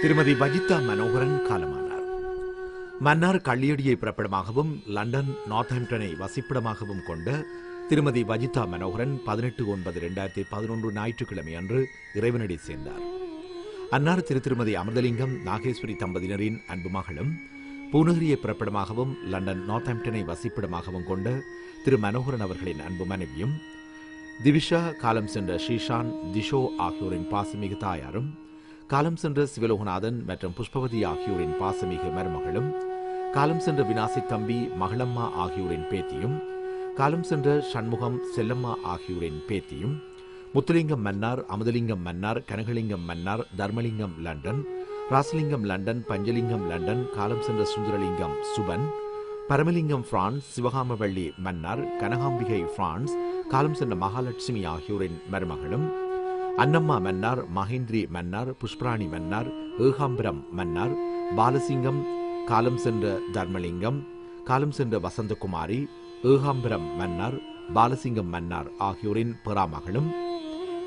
திருமதி வஜிதா மனோகரன் காலமானார். மன்னார் கள்ளியடியை பிறப்பிடமாகவும் லண்டன் நார்த்ஹாம்டனை வசிப்பிடமாகவும் கொண்ட திருமதி வஜிதா மனோகரன் பதினெட்டு ஒன்பது இரண்டாயிரத்தி பதினொன்று ஞாயிற்றுக்கிழமை அன்று இறைவனடி சேர்ந்தார். அன்னார் திரு திருமதி அமிர்தலிங்கம் நாகேஸ்வரி தம்பதியினரின் அன்பு மகளும் பூநகரியை பிறப்பிடமாகவும் லண்டன் நார்த்ஹாம்டனை வசிப்பிடமாகவும் கொண்ட திரு மனோகரன் அவர்களின் அன்பு மனைவியும் திவிஷா காலம் சென்ற ஸ்ரீஷான் திஷோ ஆகியோரின் பாசமிகு தாயாரும் காலம் சென்ற சிவலோகநாதன் மற்றும் புஷ்பவதி ஆகியோரின் பாசமிகு மருமகளும் காலம் சென்ற வினாசி தம்பி மகளம்மா ஆகியோரின் பேத்தியும் காலம் சென்ற சண்முகம் செல்லம்மா ஆகியோரின் பேத்தியும் Muthulingam Mannar Amuthalingam Mannar Kanagalingam Mannar Tharmalingam London Rasalingam London Panchalingam London காலம் சென்ற சுந்தரலிங்கம் சுபன் பரமலிங்கம் பிரான்ஸ் சிவகாமவள்ளி மன்னார் கனகாம்பிகை பிரான்ஸ் காலம் சென்ற மகாலட்சுமி ஆகியோரின் மருமகளும் அன்னம்மா மன்னார் மகேந்திரி மன்னார் புஷ்பராணி மன்னார் ஏகாம்பரம் மன்னார் பாலசிங்கம் காலம் சென்ற தர்மலிங்கம் காலம் சென்ற வசந்தகுமாரி ஏகாம்பரம் மன்னார் பாலசிங்கம் மன்னார் ஆகியோரின் பெறாமகளும்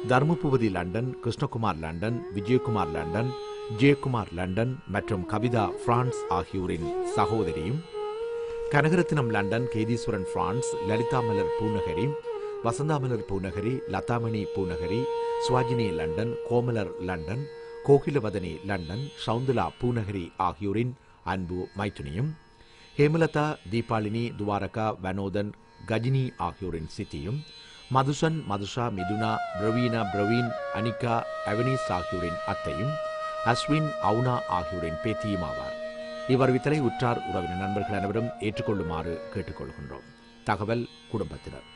Tharmapuvathy London Krishnakumar London Vijayakumar London Jeyakumar London மற்றும் கவிதா பிரான்ஸ் ஆகியோரின் சகோதரியும் Kanagaratnam London Ketheeswaran France Lalitha Malar Poonakari Vasanthamalar Poonakari Lathamani Poonakari Suvajini London Komalar London Kokilavathani London Saundala Poonakari ஆகியோரின் அன்பு மைத்துனியும் ஹேமலதா தீபாலினி துவாரகா வனோதன் கஜினி ஆகியோரின் சித்தியும் மதுசன் மதுஷா மிதுனா பிரவீனா பிரவீன் அனிகா அவனீஸ் ஆகியோரின் அத்தையும் அஸ்வின் அவுனா ஆகியோரின் பேத்தியும் ஆவார். இவ்வறிவித்தலை உற்றார் உறவினர் நண்பர்கள் அனைவரும் ஏற்றுக்கொள்ளுமாறு கேட்டுக்கொள்கின்றோம். தகவல் குடும்பத்தினர்.